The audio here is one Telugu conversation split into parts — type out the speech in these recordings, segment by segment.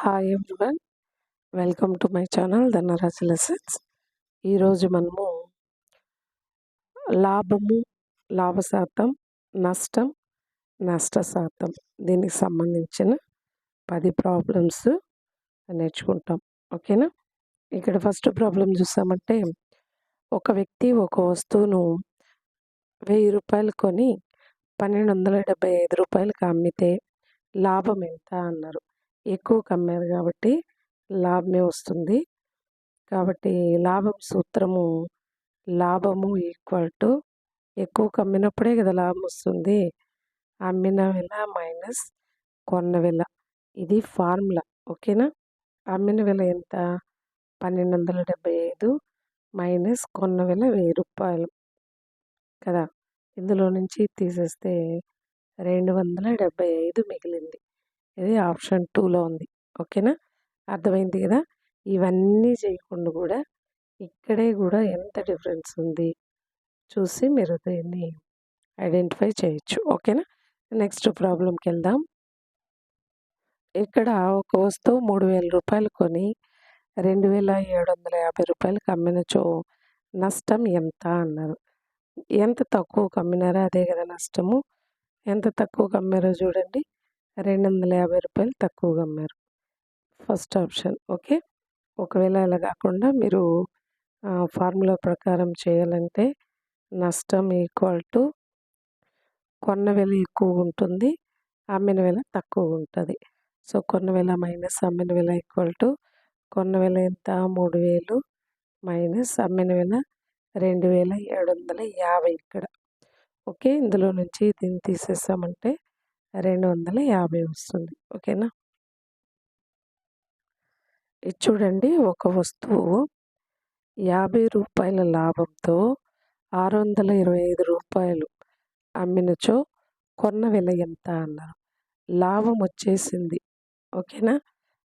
Hi everyone welcome to my channel Dhanarashi lessons ఈరోజు మనము లాభము లాభ శాతం నష్టం నష్ట శాతం దీనికి సంబంధించిన పది ప్రాబ్లమ్స్ నేర్చుకుంటాం. ఓకేనా? ఇక్కడ ఫస్ట్ ప్రాబ్లం చూసామంటే ఒక వ్యక్తి ఒక వస్తువును వెయ్యి రూపాయలు కొని పన్నెండు వందల డెబ్బై ఐదు రూపాయలకు అమ్మితే లాభం ఎంత అన్నారు. ఎక్కువ కమ్మారు కాబట్టి లాభమే వస్తుంది. కాబట్టి లాభం సూత్రము లాభము ఈక్వల్ టు ఎక్కువ కమ్మినప్పుడే కదా లాభం వస్తుంది. అమ్మిన వెల మైనస్ కొన్న వెల. ఇది ఫార్ములా ఓకేనా? అమ్మిన వెల ఎంత? పన్నెండు వందల డెబ్బై ఐదు మైనస్ కొన్న వెల వెయ్యి రూపాయలు కదా. ఇందులో నుంచి తీసేస్తే రెండు వందల డెబ్బై ఐదు మిగిలింది. ఇది ఆప్షన్ టూలో ఉంది. ఓకేనా? అర్థమైంది కదా? ఇవన్నీ చేయకుండా కూడా ఇక్కడే కూడా ఎంత డిఫరెన్స్ ఉంది? చూసి మీరు దీన్ని ఐడెంటిఫై చేయొచ్చు. ఓకేనా? నెక్స్ట్ ప్రాబ్లంకి వెళ్దాం. ఇక్కడ ఒక వస్తువు మూడు వేల రూపాయలు కొని రెండు వేల ఏడు వందల యాభై రూపాయలకి అమ్మినచో నష్టం ఎంత అన్నారు. ఎంత తక్కువ కమ్మినారో అదే కదా నష్టము. ఎంత తక్కువ కమ్మారో చూడండి. రెండు వందల యాభై రూపాయలు తక్కువగా అమ్మారు. First option. ఓకే? ఒకవేళ అలా కాకుండా మీరు ఫార్ములా ప్రకారం చేయాలంటే నష్టం ఈక్వల్ టు కొన్న వెల ఎక్కువ ఉంటుంది అమ్మిన వెల తక్కువ ఉంటుంది. సో కొన్న వెల మైనస్ అమ్మిన వెల ఈక్వల్ టు కొన్న వెల ఎంత? మూడు వేలు మైనస్ అమ్మిన వెల రెండు వేల ఏడు వందల యాభై ఇక్కడ. ఓకే? ఇందులో నుంచి దీన్ని తీసేసామంటే రెండు వందల యాభై వస్తుంది. ఓకేనా? ఇది చూడండి ఒక వస్తువు యాభై రూపాయల లాభంతో ఆరు వందల ఇరవై ఐదు రూపాయలు అమ్మినచో కొన్న విల ఎంత అన్నారు. లాభం వచ్చేసింది. ఓకేనా?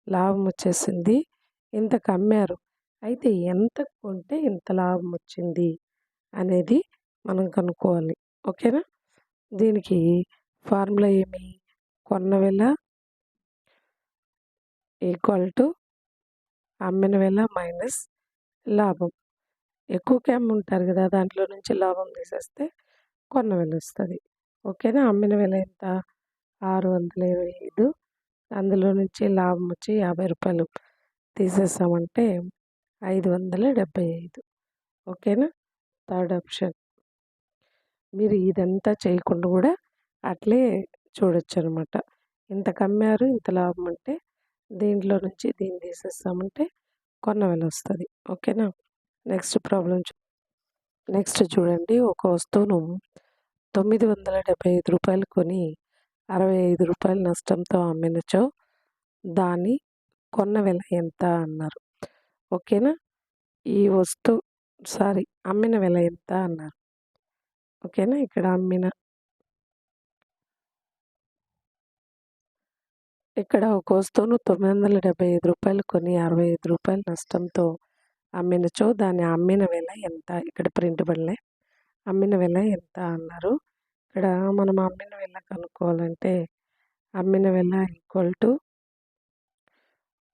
లాభం వచ్చేసింది. ఇంతకు అమ్మారు. అయితే ఎంత కొంటే ఇంత లాభం వచ్చింది అనేది మనం కనుక్కోవాలి. ఓకేనా? దీనికి ఫార్ములా ఏమి? కొన్న వెల ఈక్వల్ టు అమ్మిన వెల మైనస్ లాభం. ఎక్కువ క్యామ్ ఉంటారు కదా దాంట్లో నుంచి లాభం తీసేస్తే కొన్న వెల వస్తుంది. ఓకేనా? అమ్మిన వెల ఎంత? ఆరు వందల ఇరవై ఐదు. అందులో నుంచి లాభం వచ్చి యాభై రూపాయలు తీసేసామంటే ఐదు వందల డెబ్బై ఐదు. ఓకేనా? Third option. మీరు ఇదంతా చేయకుండా కూడా అట్లే చూడొచ్చు అనమాట ఇంత కమ్మారు ఇంత లాభం అంటే దీంట్లో నుంచి దీన్ని తీసేస్తామంటే కొన్న వెల వస్తుంది. ఓకేనా? నెక్స్ట్ ప్రాబ్లం నెక్స్ట్ చూడండి. ఒక వస్తువును తొమ్మిది వందల డెబ్బై ఐదు రూపాయలు కొని అరవై ఐదు రూపాయలు నష్టంతో అమ్మినచో దాని కొన్న వెల ఎంత అన్నారు. ఓకేనా? ఈ వస్తువు సారీ అమ్మిన వెల ఎంత అన్నారు. ఓకేనా? ఇక్కడ అమ్మిన ఇక్కడ ఒక వస్తువును తొమ్మిది వందల డెబ్బై ఐదు రూపాయలు కొని అరవై ఐదు రూపాయల నష్టంతో అమ్మినచో దాని అమ్మిన వెల ఎంత? ఇక్కడ ప్రింట్ పడలే. అమ్మిన వెల ఎంత అన్నారు. ఇక్కడ మనం అమ్మిన వెల కనుక్కోవాలంటే అమ్మిన వెల ఈక్వల్ టు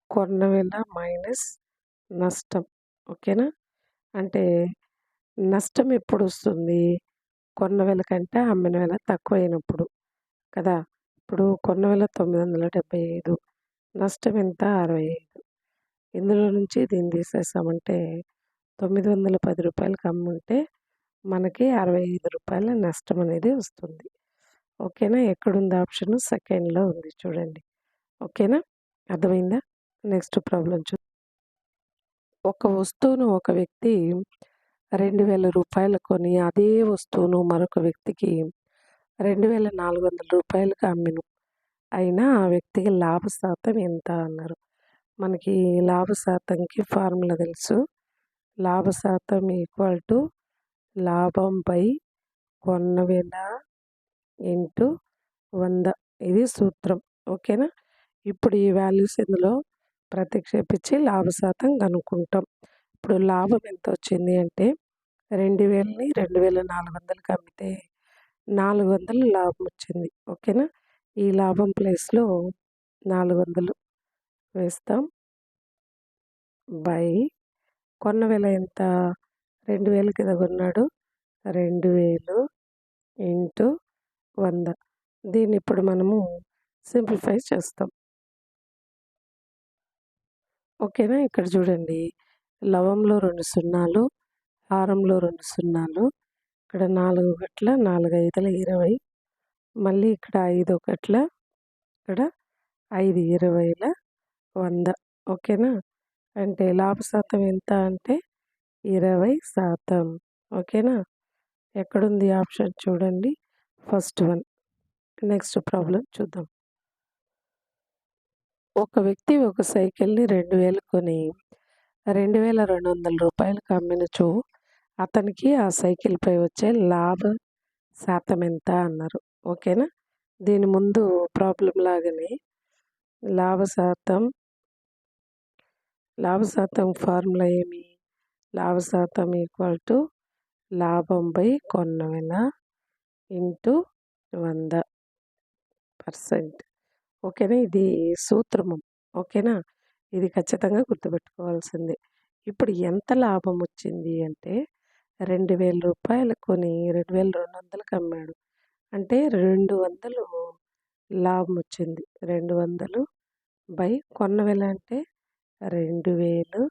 కొన్న వెల మైనస్ నష్టం. ఓకేనా? అంటే నష్టం ఎప్పుడు వస్తుంది? కొన్న వెల కంటే అమ్మిన వెల తక్కువ అయినప్పుడు కదా? ఇప్పుడు కొన్న వేల తొమ్మిది వందల డెబ్బై ఐదు నష్టం ఎంత? అరవై ఐదు ఇందులో నుంచి దీన్ని తీసేసామంటే తొమ్మిది వందల పది రూపాయలకి అమ్ముంటే మనకి అరవై ఐదు రూపాయల నష్టం అనేది వస్తుంది. ఓకేనా? ఎక్కడుంది ఆప్షన్? సెకండ్లో ఉంది చూడండి. ఓకేనా? అర్థమైందా? నెక్స్ట్ ప్రాబ్లం చూ ఒక వస్తువును ఒక వ్యక్తి రెండు వేల రూపాయలు కొని అదే వస్తువును మరొక వ్యక్తికి రెండు వేల నాలుగు వందల రూపాయలకు అమ్మిను. అయినా ఆ వ్యక్తికి లాభ శాతం ఎంత అన్నారు. మనకి లాభ శాతంకి ఫార్ములా తెలుసు. లాభ శాతం ఈక్వల్ టు లాభం బై కొన్న వేల ఇంటూ వంద. ఇది సూత్రం. ఓకేనా? ఇప్పుడు ఈ వాల్యూస్ ఇందులో ప్రతిక్షేపించి లాభ శాతం కనుక్కుంటాం. ఇప్పుడు లాభం ఎంత వచ్చింది అంటే రెండు వేలని రెండు వేల నాలుగు వందలకి అమ్మితే నాలుగు వందలు లాభం వచ్చింది. ఓకేనా? ఈ లాభం ప్లేస్లో నాలుగు వందలు వేస్తాం. బై. కొన్న వేల ఎంత? రెండు వేలు కింద కొన్నాడు. రెండు వేలు ఇంటూ వంద. దీన్ని ఇప్పుడు మనము సింప్లిఫై చేస్తాం. ఓకేనా? ఇక్కడ చూడండి. లవంలో రెండు సున్నాలు హారంలో రెండు సున్నాలు ఇక్కడ నాలుగు గట్ల నాలుగు ఐదుల ఇరవై. మళ్ళీ ఇక్కడ ఐదు ఒకట్ల ఇక్కడ ఐదు ఇరవైల వంద. ఓకేనా? అంటే లాభ శాతం ఎంత అంటే ఇరవై శాతం. ఓకేనా? ఎక్కడుంది ఆప్షన్ చూడండి. First one. నెక్స్ట్ ప్రాబ్లం చూద్దాం. ఒక వ్యక్తి ఒక సైకిల్ని రెండు వేలు కొని రెండు వేల రెండు వందల రూపాయలకు అమ్మినచో అతనికి ఆ సైకిల్పై వచ్చే లాభ శాతం ఎంత అన్నారు. ఓకేనా? దీని ముందు ప్రాబ్లం లాగానే లాభ శాతం లాభ శాతం ఫార్ములా ఏమి? లాభ శాతం ఈక్వల్ టు లాభం బై కొన్న వెల ఇంటూ వంద పర్సెంట్. ఓకేనా? ఇది సూత్రము. ఓకేనా? ఇది ఖచ్చితంగా గుర్తుపెట్టుకోవాల్సిందే. ఇప్పుడు ఎంత లాభం వచ్చింది అంటే రెండు వేల రూపాయలు కొని రెండు వేల రెండు వందలకు అమ్మాడు. అంటే రెండు వందలు లాభం వచ్చింది రెండు వందలు బై కొన్న వెల అంటే రెండు వేలు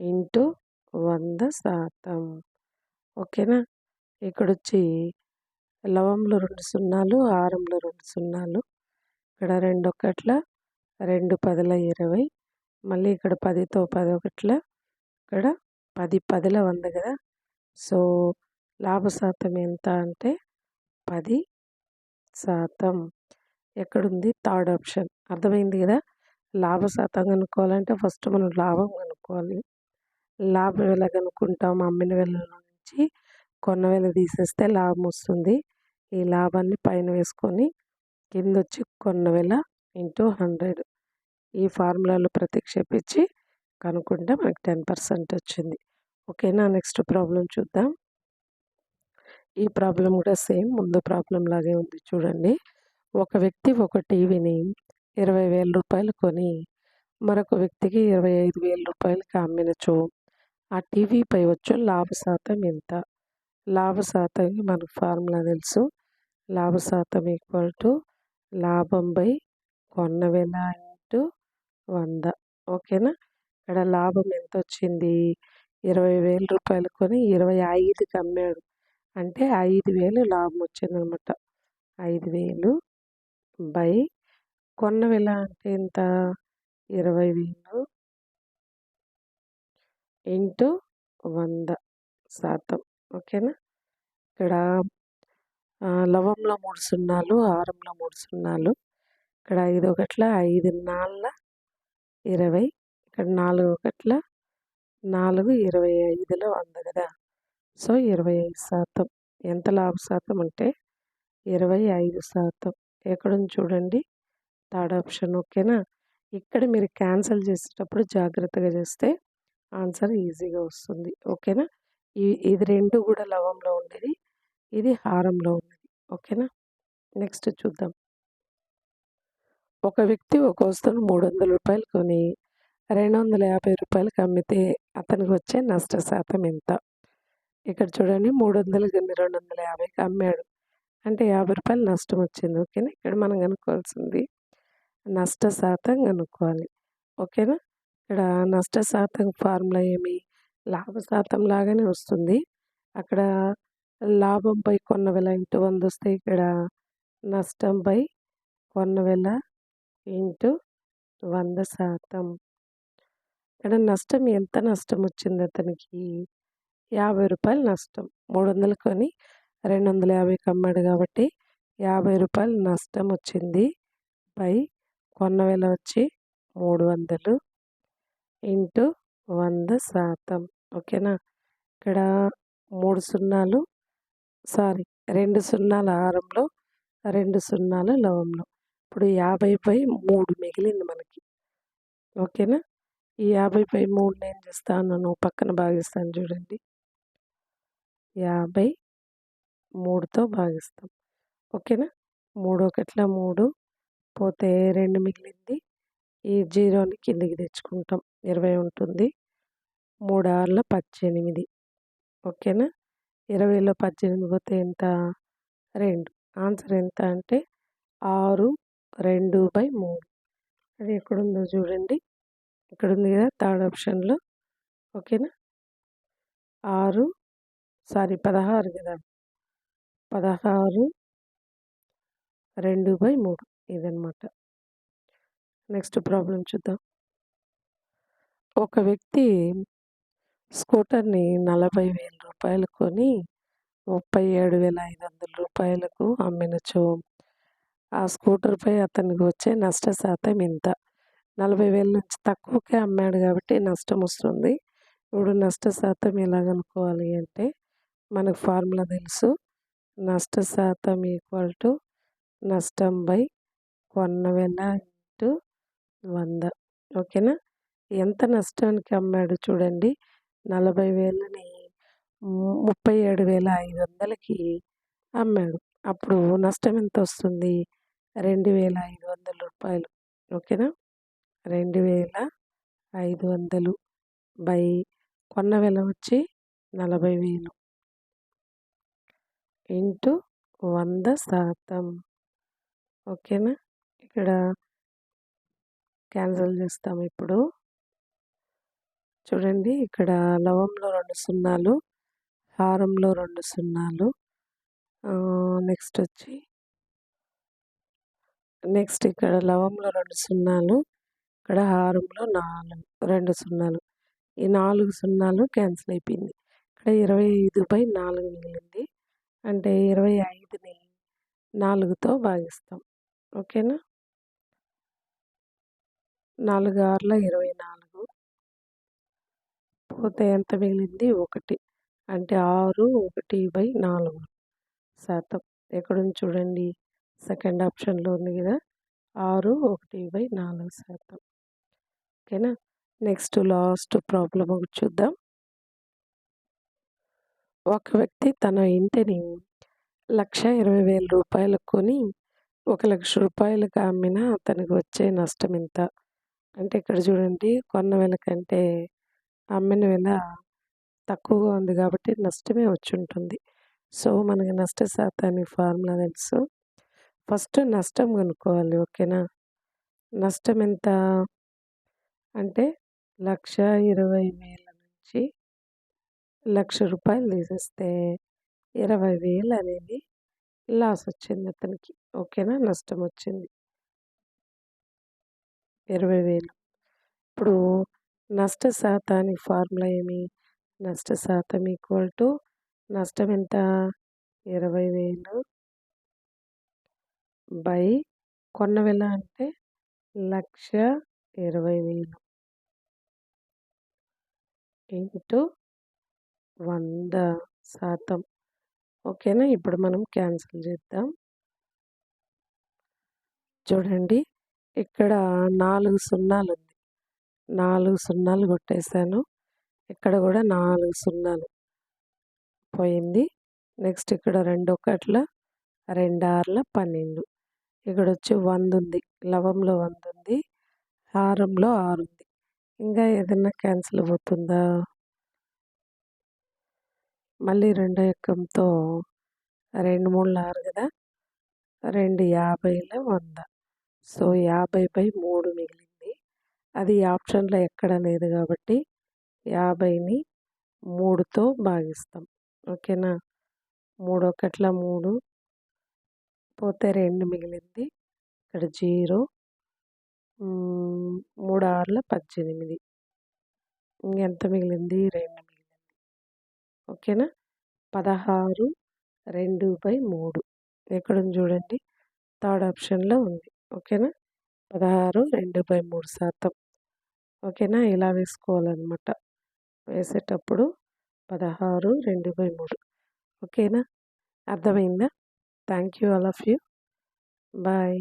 ఇంటూ వంద శాతం. ఓకేనా? ఇక్కడ వచ్చి లవంలో రెండు సున్నాలు ఆరంలో రెండు సున్నాలు ఇక్కడ రెండు ఒకట్ల రెండు పదుల ఇరవై మళ్ళీ ఇక్కడ పదితో పది ఒకట్ల ఇక్కడ పది పదిల వంద కదా? సో లాభ శాతం ఎంత అంటే పది శాతం. ఎక్కడుంది? Third option. అర్థమైంది కదా? లాభ శాతం కనుక్కోవాలంటే ఫస్ట్ మనం లాభం కనుక్కోవాలి. లాభం ఎలా కనుక్కుంటాం? అమ్మిన వేల నుంచి కొన్న వేల తీసేస్తే లాభం వస్తుంది. ఈ లాభాన్ని పైన వేసుకొని కింద వచ్చి కొన్న వేల ఇంటూ హండ్రెడ్. ఈ ఫార్ములాలో ప్రతిక్షేపించి కనుక్కుంటే మనకి టెన్ పర్సెంట్ వచ్చింది. ఓకేనా? నెక్స్ట్ ప్రాబ్లం చూద్దాం. ఈ ప్రాబ్లం కూడా సేమ్. ముందు ప్రాబ్లం లాగే ఉంది చూడండి. ఒక వ్యక్తి ఒక టీవీని ఇరవై వేల రూపాయలు కొని మరొక వ్యక్తికి ఇరవై ఐదు వేల రూపాయలకి అమ్మినచో ఆ టీవీపై వచ్చే లాభ శాతం ఎంత? లాభ శాతం మనకు ఫార్ములా తెలుసు. లాభ శాతం ఈక్వల్ టు లాభం బై కొన్న వేల ఇంటూ వంద. ఓకేనా? ఇక్కడ లాభం ఎంత వచ్చింది? ఇరవై వేల రూపాయలు కొని ఇరవై ఐదుకి అమ్మాడు. అంటే ఐదు వేలు లాభం వచ్చిందనమాట. ఐదు వేలు బై కొన్న వెల అంటే ఎంత ఇరవై వేలు ఇంటూ వంద శాతం. ఓకేనా? ఇక్కడ లవంలో మూడు సున్నాలు హారంలో మూడు సున్నాలు. ఇక్కడ ఐదు ఒకట్ల ఐదు నాళ్ళ ఇరవై. ఇక్కడ నాలుగు ఒకట్ల నాలుగు ఇరవై ఐదులో ఉంది కదా! సో ఇరవై ఐదు శాతం. ఎంత లాభ శాతం అంటే ఇరవై ఐదు శాతం. ఎక్కడుంది చూడండి. థర్డ్ ఆప్షన్ ఓకేనా? ఇక్కడ మీరు క్యాన్సిల్ చేసేటప్పుడు జాగ్రత్తగా చేస్తే ఆన్సర్ ఈజీగా వస్తుంది. ఓకేనా? ఈ ఇది రెండు కూడా లవంలో ఉండేది ఇది హారంలో ఉన్నది ఓకేనా? నెక్స్ట్ చూద్దాం. ఒక వ్యక్తి ఒక వస్తువును మూడు వందల రూపాయలు కొని రెండు వందల యాభై రూపాయలకి అమ్మితే అతనికి వచ్చే నష్ట శాతం ఎంత? ఇక్కడ చూడండి మూడు వందలు కానీ రెండు వందల యాభైకి అమ్మాడు. అంటే యాభై రూపాయలు నష్టం వచ్చింది ఓకేనా? ఇక్కడ మనం కనుక్కోవాల్సింది నష్ట శాతం కనుక్కోవాలి ఓకేనా? ఇక్కడ నష్ట శాతం ఫార్ములా ఏమి? లాభ శాతం లాగానే వస్తుంది. అక్కడ లాభంపై కొన్న వేల ఇంటూ వంద వస్తే ఇక్కడ నష్టంపై కొన్న వేల ఇంటూ వంద శాతం. ఇక్కడ నష్టం ఎంత నష్టం వచ్చింది అతనికి? యాభై రూపాయలు నష్టం. మూడు వందలు కొని రెండు వందల యాభైకి అమ్మాడు కాబట్టి యాభై రూపాయలు నష్టం వచ్చింది పై కొన్న వేల వచ్చి మూడు వందలు ఇంటూ వంద శాతం. ఓకేనా? ఇక్కడ మూడు సున్నాలు సారీ రెండు సున్నాల హారంలో రెండు సున్నాల లవంలో. ఇప్పుడు యాభై పై మూడు మిగిలింది మనకి. ఓకేనా? ఈ యాభై పై నేను ఏం చేస్తాను పక్కన భాగిస్తాను చూడండి. యాభై మూడుతో భాగిస్తాం. ఓకేనా? మూడు ఒకట్ల మూడు పోతే రెండు మిగిలింది. ఈ జీరోని కిందికి తెచ్చుకుంటాం. ఇరవై ఉంటుంది. మూడు ఆరులో పద్దెనిమిది. ఓకేనా? ఇరవైలో పద్దెనిమిది పోతే ఎంత? రెండు. ఆన్సర్ ఎంత అంటే ఆరు రెండు బై మూడు. అది ఎక్కడుందో చూడండి. ఇక్కడ ఉంది కదా థర్డ్ ఆప్షన్లో. ఓకేనా? ఆరు సారీ పదహారు కదా. పదహారు రెండు బై మూడు ఇదనమాట నెక్స్ట్ ప్రాబ్లం చూద్దాం. ఒక వ్యక్తి స్కూటర్ని నలభై వేల రూపాయలు కొని ముప్పై ఏడు వేల ఐదు వందల రూపాయలకు అమ్మినచో ఆ స్కూటర్పై అతనికి వచ్చే నష్ట శాతం ఇంత. నలభై వేల నుంచి తక్కువకే అమ్మాడు కాబట్టి నష్టం వస్తుంది. ఇప్పుడు నష్ట శాతం ఎలా కనుక్కోవాలి అంటే మనకు ఫార్ములా తెలుసు. నష్ట శాతం ఈక్వల్ టు నష్టం బై కొన్న వేల ఇంటూ వంద. ఓకేనా? ఎంత నష్టానికి అమ్మాడు చూడండి. నలభై వేలని ముప్పై ఏడు వేల ఐదు వందలకి అమ్మాడు. అప్పుడు నష్టం ఎంత వస్తుంది? రెండు వేల ఐదు వందల రూపాయలు. ఓకేనా? రెండు వేల ఐదు వందలు బై కొన్న వెల వచ్చి నలభై వేలు. ఇంటూ వంద శాతం. ఓకేనా? ఇక్కడ క్యాన్సిల్ చేస్తాం ఇప్పుడు. చూడండి ఇక్కడ లవంలో రెండు సున్నాలు హారంలో రెండు సున్నాలు. నెక్స్ట్ వచ్చి నెక్స్ట్ ఇక్కడ లవంలో రెండు సున్నాలు ఇక్కడ హారంలో నాలుగు రెండు సున్నాలు. ఈ నాలుగు సున్నాలు క్యాన్సిల్ అయిపోయింది. ఇక్కడ ఇరవై ఐదు బై నాలుగు మిగిలింది. అంటే ఇరవై ఐదుని నాలుగుతో భాగిస్తాం. ఓకేనా? నాలుగు ఆరుల ఇరవై నాలుగు. పోతే ఎంత మిగిలింది? ఒకటి. అంటే ఆరు ఒకటి బై నాలుగు శాతం. ఎక్కడుంది చూడండి. సెకండ్ ఆప్షన్లో ఉంది కదా. ఆరు ఒకటి బై నాలుగు శాతం. ఓకేనా? నెక్స్ట్ లాస్ట్ ప్రాబ్లం ఒకటి చూద్దాం. ఒక వ్యక్తి తన ఇంటిని లక్ష ఇరవై వేల రూపాయలు కొని ఒక లక్ష రూపాయలకు అమ్మినా అతనికి వచ్చే నష్టం ఎంత? అంటే ఇక్కడ చూడండి కొన్న వెల కంటే అమ్మిన వెల తక్కువగా ఉంది కాబట్టి నష్టమే వచ్చి ఉంటుంది సో మనకి నష్ట శాతానికి ఫార్ములా తెలుసు. ఫస్ట్ నష్టం కనుక్కోవాలి ఓకేనా? నష్టం ఎంత? అంటే లక్ష ఇరవై వేల నుంచి లక్ష రూపాయలు తీసేస్తే ఇరవై వేలు అనేది లాస్ వచ్చింది అతనికి. ఓకేనా? నష్టం వచ్చింది. ఇరవై వేలు. ఇప్పుడు నష్ట శాతానికి ఫార్ములా ఏమి? నష్ట శాతం ఈక్వల్ టు నష్టం ఎంత? ఇరవై వేలు బై కొన్న వెల అంటే లక్ష ఇరవై వేలు ఇంటూ వంద శాతం. ఓకేనా? ఇప్పుడు మనం క్యాన్సిల్ చేద్దాం. చూడండి ఇక్కడ నాలుగు సున్నాలు ఉంది. నాలుగు సున్నాలు కొట్టేశాను. ఇక్కడ కూడా నాలుగు సున్నాలు పోయింది. నెక్స్ట్ ఇక్కడ రెండు ఒకట్ల రెండు ఆర్ల పన్నెండు. ఇక్కడ వచ్చి వంద ఉంది. లవంలో వంద. హారంలో ఆరు ఉంది ఇంకా ఏదైనా క్యాన్సిల్ అవుతుందా? మళ్ళీ రెండో ఎక్కంతో రెండు మూడు ఆరు కదా? రెండు యాభైల వంద. సో యాభై బై మూడు మిగిలింది. అది ఆప్షన్లో ఎక్కడ లేదు కాబట్టి యాభైని మూడుతో భాగిస్తాం. ఓకేనా? మూడు ఒకట్ల మూడు పోతే రెండు మిగిలింది. ఇక్కడ జీరో మూడు ఆరుల పద్దెనిమిది. ఇంకెంత మిగిలింది? రెండు మిగిలింది. ఓకేనా? పదహారు రెండు బై మూడు. ఎక్కడుంది చూడండి. థర్డ్ ఆప్షన్లో ఉంది. ఓకేనా? పదహారు రెండు బై మూడు శాతం. ఓకేనా? ఇలా వేసుకోవాలన్నమాట. వేసేటప్పుడు పదహారు రెండు బై మూడు. ఓకేనా? అర్థమైందా? Thank you all of you. Bye.